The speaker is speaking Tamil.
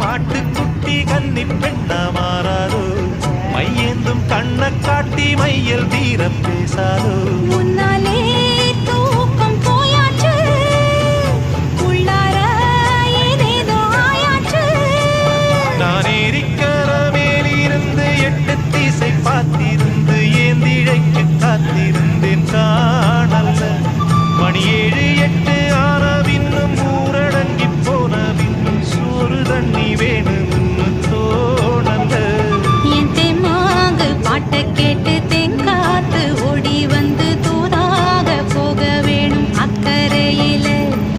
மாட்டுக்குட்டி கன்னி பெண்ணா மாறாதோ? மையேந்தும் கண்ண காட்டி மையல் தீரம் பேசாதோ? முன்னாலே தூக்கம் போயாச்சு. உள்ளார ஏதேதோ ஆயாச்சு. பார்த்திருந்து ஏந்திழைக்கு காத்திருந்து வந்து